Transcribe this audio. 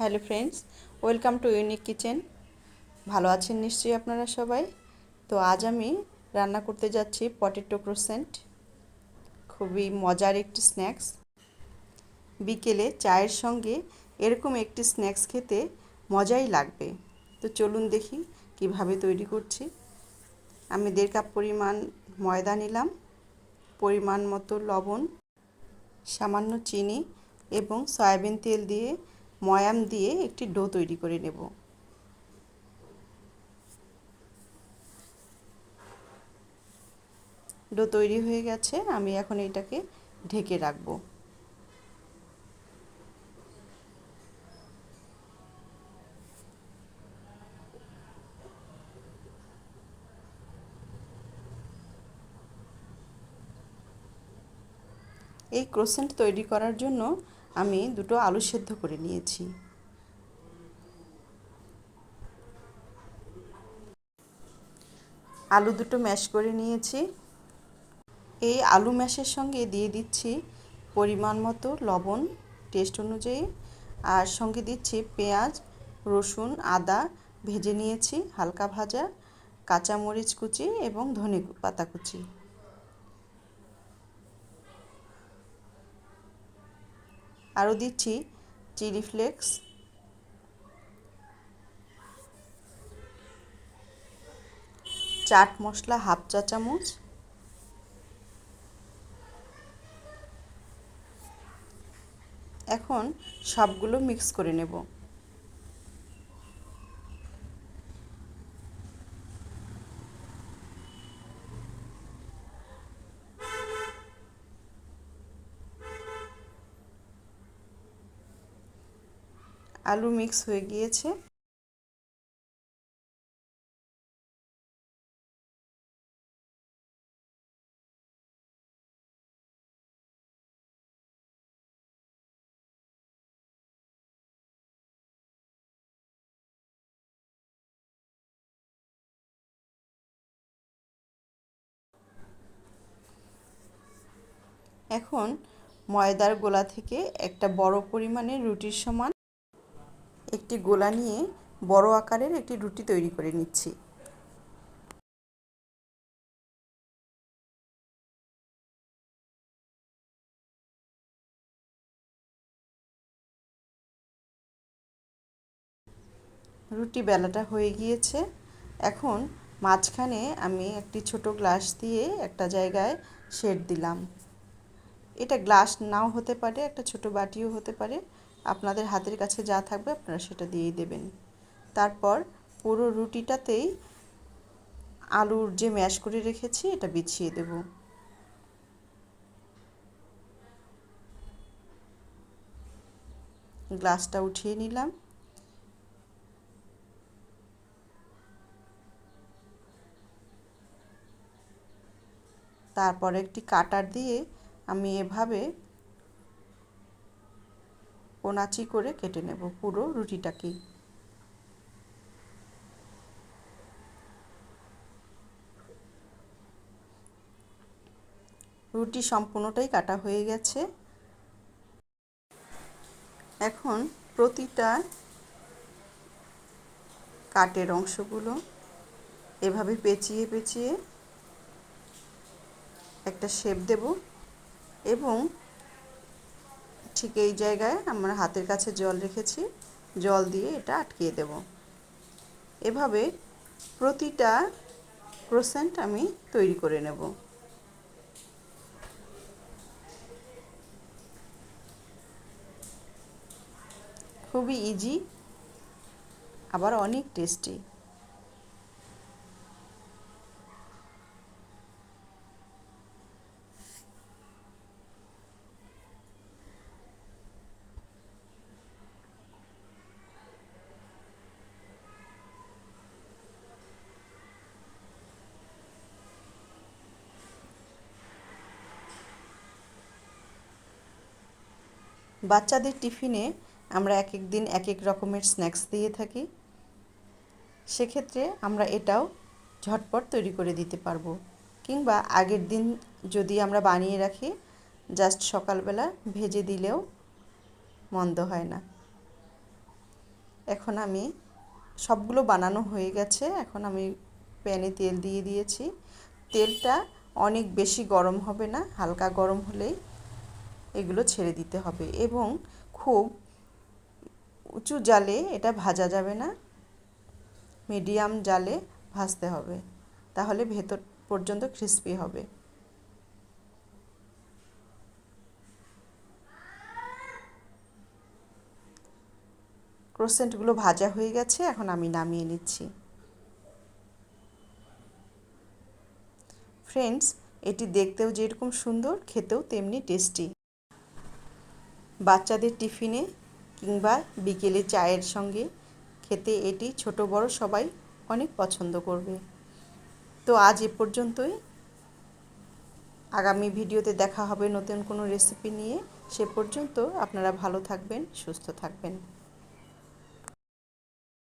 Hello friends, welcome to unique kitchen. ভালো আছেন নিশ্চয়ই আপনারা সবাই? তো আজ আমি রান্না করতে যাচ্ছি পটেটো ক্রোসেন্ট। খুবই মজার একটি স্ন্যাক্স। বিকেলে চায়ের সঙ্গে এরকম একটি স্ন্যাক্স খেতে মজাই লাগবে। তো চলুন দেখি কীভাবে তৈরি করছি। আমি দেড় কাপ পরিমাণ ময়দা নিলাম, পরিমাণ মতো লবণ, সামান্য চিনি এবং সয়াবিন তেল দিয়ে ময়াম দিয়ে একটি ডো তৈরি করে নেব। ডো তৈরি হয়ে গেছে, আমি এখন এটাকে ঢেকে রাখব। এই ক্রোসেন্ট তৈরি করার জন্য আমি দুটো আলু সেদ্ধ করে নিয়েছি। আলু দুটো ম্যাশ করে নিয়েছি। এই আলু ম্যাশের সঙ্গে দিয়ে দিচ্ছি পরিমাণ মতো লবণ টেস্ট অনুযায়ী। আর সঙ্গে দিচ্ছি পেঁয়াজ, রসুন, আদা ভেজে নিয়েছি হালকা ভাজা, কাঁচামরিচ কুচি এবং ধনে পাতা কুচি। আরও দিচ্ছি chilli flakes. Chaat masala half চা চামচ। এখন সবগুলো মিক্স করে নেব। আলু মিক্স হয়ে গিয়েছে। এখন ময়দার গোলা থেকে একটা বড় পরিমাণের রুটির সমান একটি গোলা নিয়ে বড় আকারের একটি রুটি তৈরি করে নিচ্ছি। রুটি বেলাটা হয়ে গিয়েছে। এখন মাঝখানে আমি একটি ছোট গ্লাস দিয়ে একটা জায়গায় শেড দিলাম। এটা গ্লাস নাও হতে পারে, একটা ছোট বাটিও হতে পারে। আপনাদের হাতের কাছে যা থাকবে আপনারা সেটা দিয়েই দেবেন। তারপর পুরো রুটিটাতেই আলুর যে ম্যাশ করে রেখেছি, এটা বিছিয়ে দেব। গ্লাসটা উঠিয়ে নিলাম। তারপর একটি কাটার দিয়ে আমি এভাবে কোনাচি করে কেটে নেব পুরো রুটিটাকে রুটি সম্পূর্ণটাই কাটা হয়ে গেছে। এখন প্রতিটা কাটের অংশগুলো এভাবে পেঁচিয়ে পেঁচিয়ে একটা শেপ দেব এবং ঠিক এই জায়গায় আমার হাতের কাছে জল রেখেছি। জল দিয়ে এটা আটকিয়ে দেব। এভাবে প্রতিটা ক্রোসেন্ট আমি তৈরি করে নেব। খুবই ইজি আবার অনেক টেস্টি বাচ্চাদের টিফিনে আমরা এক এক দিন এক এক রকমের স্ন্যাক্স দিয়ে থাকি। সেক্ষেত্রে আমরা এটাও ঝটপট তৈরি করে দিতে পারব। কিংবা আগের দিন যদি আমরা বানিয়ে রাখি, জাস্ট সকালবেলা ভেজে দিলেও মন্দ হয় না। এখন আমি সবগুলো বানানো হয়ে গেছে। এখন আমি প্যানে তেল দিয়ে দিয়েছি। তেলটা অনেক বেশি গরম হবে না, হালকা গরম হলেই এগুলো ছেড়ে দিতে হবে এবং খুব উঁচু জালে এটা ভাজা যাবে না, মিডিয়াম জালে ভাজতে হবে, তাহলে ভেতর পর্যন্ত ক্রিস্পি হবে। ক্রোসেন্টগুলো ভাজা হয়ে গেছে, এখন আমি নামিয়ে নিচ্ছি। ফ্রেন্ডস এটি দেখতেও যেরকম সুন্দর, খেতেও তেমনি টেস্টি বাচ্চাদের টিফিনে কিংবা বিকেলে চায়ের সঙ্গে খেতে এটি ছোট বড় সবাই অনেক পছন্দ করবে। তো আজ এ পর্যন্তই। আগামী ভিডিওতে দেখা হবে নতুন কোনো রেসিপি নিয়ে। সে পর্যন্ত আপনারা ভালো থাকবেন, সুস্থ থাকবেন।